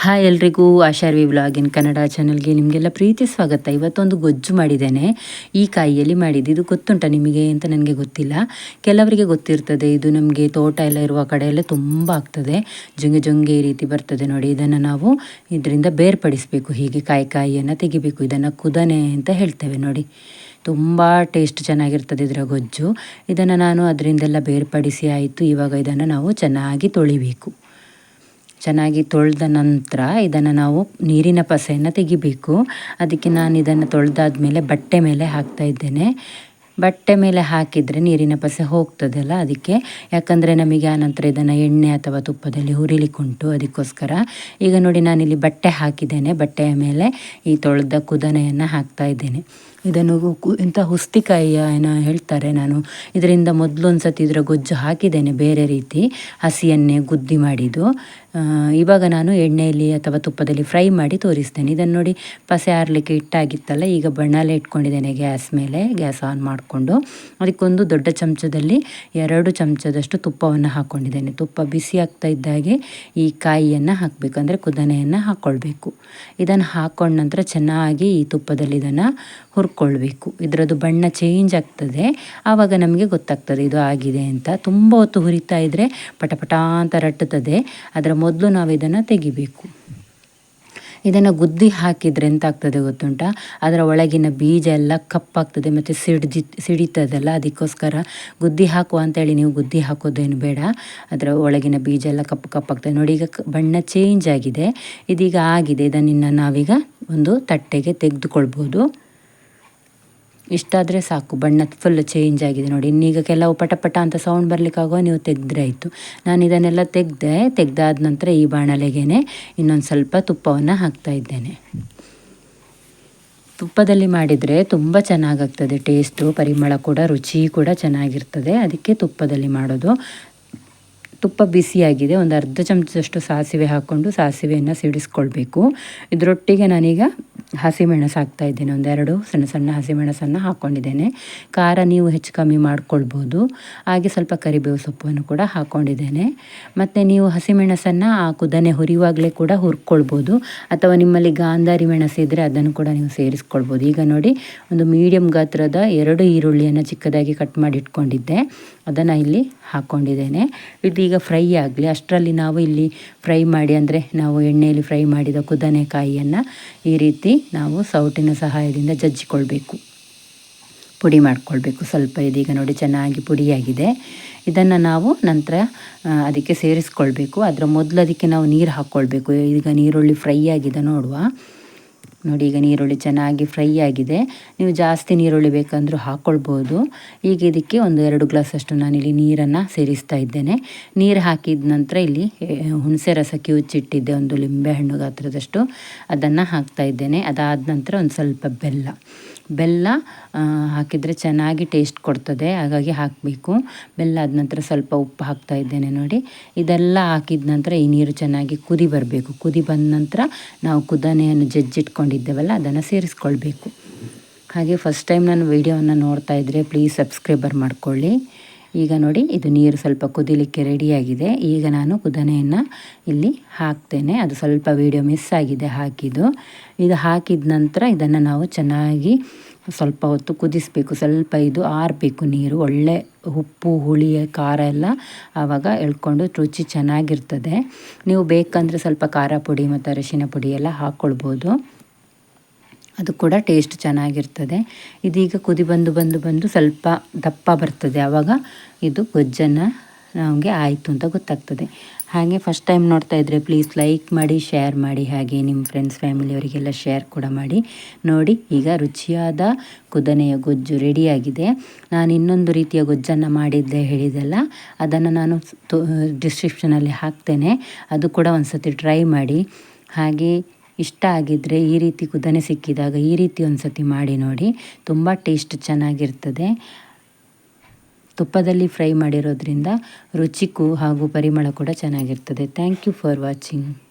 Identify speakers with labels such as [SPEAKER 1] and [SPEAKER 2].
[SPEAKER 1] Hi ಎಲ್ರಿಗೂ ಆಶಾರ್ವಿ ವ್ಲಾಗಿನ್ ಕನ್ನಡ ಚಾನಲ್ಗೆ ನಿಮಗೆಲ್ಲ ಪ್ರೀತಿ, ಸ್ವಾಗತ. ಇವತ್ತೊಂದು ಗೊಜ್ಜು ಮಾಡಿದ್ದೇನೆ. ಈ ಕಾಯಿಯಲ್ಲಿ ಮಾಡಿದ್ದು ಇದು ಗೊತ್ತುಂಟ ನಿಮಗೆ ಅಂತ ನನಗೆ ಗೊತ್ತಿಲ್ಲ. ಕೆಲವರಿಗೆ ಗೊತ್ತಿರ್ತದೆ, ಇದು ನಮಗೆ ತೋಟ ಎಲ್ಲ ಇರುವ ಕಡೆ ಎಲ್ಲ ತುಂಬ ಆಗ್ತದೆ. ಜೊಂಗೆ ಜೊಂಗೆ ಈ ರೀತಿ ಬರ್ತದೆ ನೋಡಿ, ಇದನ್ನು ನಾವು ಇದರಿಂದ ಬೇರ್ಪಡಿಸಬೇಕು. ಹೀಗೆ ಕಾಯಿ ಕಾಯಿಯನ್ನು ತೆಗಿಬೇಕು, ಇದನ್ನು ಕುದನೆ ಅಂತ ಹೇಳ್ತೇವೆ ನೋಡಿ. ತುಂಬ ಟೇಸ್ಟ್ ಚೆನ್ನಾಗಿರ್ತದೆ ಇದರ ಗೊಜ್ಜು. ಇದನ್ನು ನಾನು ಅದರಿಂದೆಲ್ಲ ಬೇರ್ಪಡಿಸಿ ಆಯಿತು, ಇವಾಗ ಇದನ್ನು ನಾವು ಚೆನ್ನಾಗಿ ತೊಳಿಬೇಕು. ಚೆನ್ನಾಗಿ ತೊಳೆದ ನಂತರ ಇದನ್ನು ನಾವು ನೀರಿನ ಪಸೆಯನ್ನು ತೆಗಿಬೇಕು. ಅದಕ್ಕೆ ನಾನು ಇದನ್ನು ತೊಳೆದಾದ ಮೇಲೆ ಬಟ್ಟೆ ಮೇಲೆ ಹಾಕ್ತಾ ಇದ್ದೇನೆ. ಬಟ್ಟೆ ಮೇಲೆ ಹಾಕಿದರೆ ನೀರಿನ ಪಸೆ ಹೋಗ್ತದಲ್ಲ ಅದಕ್ಕೆ. ಯಾಕಂದರೆ ನಮಗೆ ಆನಂತರ ಇದನ್ನು ಎಣ್ಣೆ ಅಥವಾ ತುಪ್ಪದಲ್ಲಿ ಹುರಿಲಿಕ್ಕುಂಟು ಅದಕ್ಕೋಸ್ಕರ. ಈಗ ನೋಡಿ ನಾನಿಲ್ಲಿ ಬಟ್ಟೆ ಹಾಕಿದ್ದೇನೆ. ಬಟ್ಟೆಯ ಮೇಲೆ ಈ ತೊಳೆದ ಕುದನೆಯನ್ನು ಹಾಕ್ತಾ ಇದ್ದೇನೆ. ಇದನ್ನು ಇಂಥ ಹುಸ್ತಿಕಾಯಿಯ ಏನೋ ಹೇಳ್ತಾರೆ ನಾನು. ಇದರಿಂದ ಮೊದಲೊಂದು ಸತಿ ಇದರ ಗೊಜ್ಜು ಹಾಕಿದ್ದೇನೆ ಬೇರೆ ರೀತಿ, ಹಸಿಯನ್ನೇ ಗುದ್ದಿ ಮಾಡಿದ್ದು. ಇವಾಗ ನಾನು ಎಣ್ಣೆಯಲ್ಲಿ ಅಥವಾ ತುಪ್ಪದಲ್ಲಿ ಫ್ರೈ ಮಾಡಿ ತೋರಿಸ್ತೇನೆ. ಇದನ್ನು ನೋಡಿ ಪಸೆ ಆರಲಿಕ್ಕೆ ಇಟ್ಟಾಗಿತ್ತಲ್ಲ ಈಗ ಬಣ್ಣಲೆ ಇಟ್ಕೊಂಡಿದ್ದೇನೆ ಗ್ಯಾಸ್ ಮೇಲೆ, ಗ್ಯಾಸ್ ಆನ್ ಮಾಡಿಕೊಂಡು. ಅದಕ್ಕೊಂದು ದೊಡ್ಡ ಚಮಚದಲ್ಲಿ ಎರಡು ಚಮಚದಷ್ಟು ತುಪ್ಪವನ್ನು ಹಾಕ್ಕೊಂಡಿದ್ದೇನೆ ತುಪ್ಪ ಬಿಸಿ ಆಗ್ತಾ ಇದ್ದಾಗೆ ಈ ಕಾಯಿಯನ್ನು ಹಾಕಬೇಕು, ಅಂದರೆ ಕುದನೆಯನ್ನು ಹಾಕ್ಕೊಳ್ಬೇಕು ಇದನ್ನು ಹಾಕ್ಕೊಂಡ ನಂತರ ಚೆನ್ನಾಗಿ ಈ ತುಪ್ಪದಲ್ಲಿ ಇದನ್ನು ಹುರ್ಕೊಳ್ಬೇಕು ಇದರದ್ದು ಬಣ್ಣ ಚೇಂಜ್ ಆಗ್ತದೆ. ಆವಾಗ ನಮಗೆ ಗೊತ್ತಾಗ್ತದೆ, ಇದು ಆಗಿದೆ ಅಂತ. ತುಂಬ ಹೊತ್ತು ಹುರಿತಾ ಇದ್ದರೆ ಪಟಪಟ ಅಂತ ರಟ್ಟುತ್ತದೆ. ಅದರ ಮೊದಲು ನಾವು ಇದನ್ನು ತೆಗಿಬೇಕು. ಇದನ್ನು ಗುದ್ದಿ ಹಾಕಿದರೆ ಎಂತ ಆಗ್ತದೆ ಗೊತ್ತುಂಟ? ಅದರ ಒಳಗಿನ ಬೀಜ ಎಲ್ಲ ಕಪ್ಪಾಗ್ತದೆ, ಮತ್ತು ಸಿಡ್ಜಿ, ಸಿಡಿತದಲ್ಲ? ಅದಕ್ಕೋಸ್ಕರ ಗುದ್ದಿ ಹಾಕುವ ಅಂತೇಳಿ ನೀವು ಗುದ್ದಿ ಹಾಕೋದೇನು ಬೇಡ. ಅದರ ಒಳಗಿನ ಬೀಜ ಎಲ್ಲ ಕಪ್ಪು ಕಪ್ಪಾಗ್ತದೆ. ನೋಡಿ, ಈಗ ಬಣ್ಣ ಚೇಂಜ್ ಆಗಿದೆ. ಇದೀಗ ಆಗಿದೆ. ಇದನ್ನು ನಾವೀಗ ಒಂದು ತಟ್ಟೆಗೆ ತೆಗೆದುಕೊಳ್ಬೋದು. ಇಷ್ಟಾದರೆ ಸಾಕು, ಬಣ್ಣ ಫುಲ್ ಚೇಂಜ್ ಆಗಿದೆ ನೋಡಿ. ಇನ್ನೀಗ ಕೆಲವು ಪಟಪಟ ಪಟ ಅಂತ ಸೌಂಡ್ ಬರಲಿಕ್ಕಾಗುವ ನೀವು ತೆಗೆದ್ರೆ ಆಯಿತು. ನಾನು ಇದನ್ನೆಲ್ಲ ತೆಗೆದೆ, ತೆಗೆದಾದ ನಂತರ ಈ ಬಾಣಲೆಗೇನೆ ಇನ್ನೊಂದು ಸ್ವಲ್ಪ ತುಪ್ಪವನ್ನು ಹಾಕ್ತಾ ಇದ್ದೇನೆ. ತುಪ್ಪದಲ್ಲಿ ಮಾಡಿದರೆ ತುಂಬ ಚೆನ್ನಾಗಾಗ್ತದೆ ಟೇಸ್ಟು ಪರಿಮಳ ಕೂಡ, ರುಚಿ ಕೂಡ ಚೆನ್ನಾಗಿರ್ತದೆ. ಅದಕ್ಕೆ ತುಪ್ಪದಲ್ಲಿ ಮಾಡೋದು. ತುಪ್ಪ ಬಿಸಿಯಾಗಿದೆ ಒಂದು ಅರ್ಧ ಚಮಚದಷ್ಟು ಸಾಸಿವೆ ಹಾಕ್ಕೊಂಡು ಸಾಸಿವೆಯನ್ನು ಸಿಡಿಸ್ಕೊಳ್ಬೇಕು. ಇದರೊಟ್ಟಿಗೆ ನಾನೀಗ ಹಸಿಮೆಣಸು ಹಾಕ್ತಾ ಇದ್ದೇನೆ ಒಂದೆರಡು ಸಣ್ಣ ಸಣ್ಣ ಹಸಿಮೆಣಸನ್ನು ಹಾಕ್ಕೊಂಡಿದ್ದೇನೆ. ಖಾರ ನೀವು ಹೆಚ್ಚು ಕಮ್ಮಿ ಮಾಡ್ಕೊಳ್ಬೋದು. ಹಾಗೆ ಸ್ವಲ್ಪ ಕರಿಬೇವು ಸೊಪ್ಪನ್ನು ಕೂಡ ಹಾಕ್ಕೊಂಡಿದ್ದೇನೆ. ಮತ್ತು ನೀವು ಹಸಿಮೆಣಸನ್ನು ಆ ಕುದನೆ ಹುರಿಯುವಾಗಲೇ ಕೂಡ ಹುರ್ಕೊಳ್ಬೋದು. ಅಥವಾ ನಿಮ್ಮಲ್ಲಿ ಗಾಂಧಾರಿ ಮೆಣಸು ಇದ್ದರೆ ಅದನ್ನು ಕೂಡ ನೀವು ಸೇರಿಸ್ಕೊಳ್ಬೋದು. ಈಗ ನೋಡಿ, ಒಂದು ಮೀಡಿಯಮ್ ಗಾತ್ರದ ಎರಡು ಈರುಳ್ಳಿಯನ್ನು ಚಿಕ್ಕದಾಗಿ ಕಟ್ ಮಾಡಿ ಇಟ್ಕೊಂಡಿದ್ದೆ. ಅದನ್ನು ಇಲ್ಲಿ ಹಾಕ್ಕೊಂಡಿದ್ದೇನೆ. ಇದೀಗ ಫ್ರೈ ಆಗಲಿ. ಅಷ್ಟರಲ್ಲಿ ನಾವು ಇಲ್ಲಿ ಫ್ರೈ ಮಾಡಿ, ಅಂದರೆ ನಾವು ಎಣ್ಣೆಯಲ್ಲಿ ಫ್ರೈ ಮಾಡಿದ ಕುದನೆಕಾಯಿಯನ್ನು ಈ ರೀತಿ ನಾವು ಸೌಟಿನ ಸಹಾಯದಿಂದ ಜಜ್ಜಿಕೊಳ್ಬೇಕು. ಪುಡಿ ಮಾಡಿಕೊಳ್ಬೇಕು. ಸ್ವಲ್ಪ ಇದೀಗ ನೋಡಿ ಚೆನ್ನಾಗಿ ಪುಡಿಯಾಗಿದೆ. ಇದನ್ನು ನಾವು ನಂತರ ಅದಕ್ಕೆ ಸೇರಿಸ್ಕೊಳ್ಬೇಕು. ಅದರ ಮೊದಲು ಅದಕ್ಕೆ ನಾವು ನೀರು ಹಾಕ್ಕೊಳ್ಬೇಕು ಈಗ ನೀರುಳ್ಳಿ ಫ್ರೈ ಆಗಿದೆ ನೋಡುವ. ನೋಡಿ, ಈಗ ನೀರುಳ್ಳಿ ಚೆನ್ನಾಗಿ ಫ್ರೈ ಆಗಿದೆ. ನೀವು ಜಾಸ್ತಿ ನೀರುಳ್ಳಿ ಬೇಕಂದರೂ ಹಾಕ್ಕೊಳ್ಬೋದು ಈಗ ಇದಕ್ಕೆ ಒಂದು ಎರಡು ಗ್ಲಾಸಷ್ಟು ನಾನಿಲ್ಲಿ ನೀರನ್ನು ಸೇರಿಸ್ತಾ ಇದ್ದೇನೆ. ನೀರು ಹಾಕಿದ ನಂತರ ಇಲ್ಲಿ ಹುಣಸೆ ರಸ ಕಿವುಚಿಟ್ಟಿದ್ದೆ ಒಂದು ಲಿಂಬೆಹಣ್ಣು ಗಾತ್ರದಷ್ಟು. ಅದನ್ನು ಹಾಕ್ತಾ ಇದ್ದೇನೆ. ಅದಾದ ನಂತರ ಒಂದು ಸ್ವಲ್ಪ ಬೆಲ್ಲ. ಬೆಲ್ಲ ಹಾಕಿದರೆ ಚೆನ್ನಾಗಿ ಟೇಸ್ಟ್ ಕೊಡ್ತದೆ. ಹಾಗಾಗಿ ಹಾಕಬೇಕು. ಬೆಲ್ಲ ಆದ ನಂತರ ಸ್ವಲ್ಪ ಉಪ್ಪು ಹಾಕ್ತಾ ಇದ್ದೇನೆ ನೋಡಿ. ಇದೆಲ್ಲ ಹಾಕಿದ ನಂತರ ಈ ನೀರು ಚೆನ್ನಾಗಿ ಕುದಿ ಬರಬೇಕು. ಕುದಿ ಬಂದ ನಂತರ ನಾವು ಕುದನೆಯನ್ನು ಜಜ್ಜಿಟ್ಕೊಂಡಿದ್ದೇವಲ್ಲ ಅದನ್ನು ಸೇರಿಸ್ಕೊಳ್ಬೇಕು. ಹಾಗೆ ಫಸ್ಟ್ ಟೈಮ್ ನಾನು ವೀಡಿಯೋವನ್ನು ನೋಡ್ತಾ ಇದ್ದರೆ ಪ್ಲೀಸ್ ಸಬ್ಸ್ಕ್ರೈಬರ್ ಮಾಡಿಕೊಳ್ಳಿ. ಈಗ ನೋಡಿ, ಇದು ನೀರು ಸ್ವಲ್ಪ ಕುದಿಲಿಕ್ಕೆ ರೆಡಿಯಾಗಿದೆ ಈಗ ನಾನು ಕುದನೆಯನ್ನು ಇಲ್ಲಿ ಹಾಕ್ತೇನೆ. ಅದು ಸ್ವಲ್ಪ ವೀಡಿಯೋ ಮಿಸ್ ಆಗಿದೆ ಹಾಕಿದ್ದು. ಇದು ಹಾಕಿದ ನಂತರ ಇದನ್ನು ನಾವು ಚೆನ್ನಾಗಿ ಸ್ವಲ್ಪ ಹೊತ್ತು ಕುದಿಸಬೇಕು. ಸ್ವಲ್ಪ ಇದು ಆರಬೇಕು ನೀರು. ಒಳ್ಳೆ ಉಪ್ಪು, ಹುಳಿ, ಖಾರ ಎಲ್ಲ ಆವಾಗ ಎಳ್ಕೊಂಡು ರುಚಿ ಚೆನ್ನಾಗಿರ್ತದೆ. ನೀವು ಬೇಕಂದರೆ ಸ್ವಲ್ಪ ಖಾರ ಪುಡಿ ಮತ್ತು ಅರಿಶಿನ ಪುಡಿ ಎಲ್ಲ ಹಾಕ್ಕೊಳ್ಬೋದು ಅದು ಕೂಡ ಟೇಸ್ಟ್ ಚೆನ್ನಾಗಿರ್ತದೆ. ಇದೀಗ ಕುದಿ ಬಂದು ಬಂದು ಬಂದು ಸ್ವಲ್ಪ ದಪ್ಪ ಬರ್ತದೆ. ಆವಾಗ ಇದು ಗೊಜ್ಜನ್ನು ನಮಗೆ ಆಯಿತು ಅಂತ ಗೊತ್ತಾಗ್ತದೆ. ಹಾಗೆ ಫಸ್ಟ್ ಟೈಮ್ ನೋಡ್ತಾ ಇದ್ದರೆ ಪ್ಲೀಸ್ ಲೈಕ್ ಮಾಡಿ ಶೇರ್ ಮಾಡಿ. ಹಾಗೆ ನಿಮ್ಮ ಫ್ರೆಂಡ್ಸ್ ಫ್ಯಾಮಿಲಿಯವರಿಗೆಲ್ಲ ಶೇರ್ ಕೂಡ ಮಾಡಿ. ನೋಡಿ, ಈಗ ರುಚಿಯಾದ ಕುದನೆಯ ಗೊಜ್ಜು ರೆಡಿಯಾಗಿದೆ. ನಾನು ಇನ್ನೊಂದು ರೀತಿಯ ಗೊಜ್ಜನ್ನು ಮಾಡಿದ್ದೆ ಹೇಳಿದೆಲ್ಲ ಅದನ್ನು ನಾನು ಡಿಸ್ಕ್ರಿಪ್ಷನಲ್ಲಿ ಹಾಕ್ತೇನೆ. ಅದು ಕೂಡ ಒಂದು ಸತಿ ಟ್ರೈ ಮಾಡಿ. ಹಾಗೆ ಇಷ್ಟ ಆಗಿದ್ದರೆ ಈ ರೀತಿ ಕುದನೆ ಸಿಕ್ಕಿದಾಗ ಈ ರೀತಿ ಒಂದು ಸತಿ ಮಾಡಿ ನೋಡಿ. ತುಂಬ ಟೇಸ್ಟ್ ಚೆನ್ನಾಗಿರ್ತದೆ. ತುಪ್ಪದಲ್ಲಿ ಫ್ರೈ ಮಾಡಿರೋದ್ರಿಂದ ರುಚಿಕು ಹಾಗೂ ಪರಿಮಳ ಕೂಡ ಚೆನ್ನಾಗಿರ್ತದೆ. Thank you for watching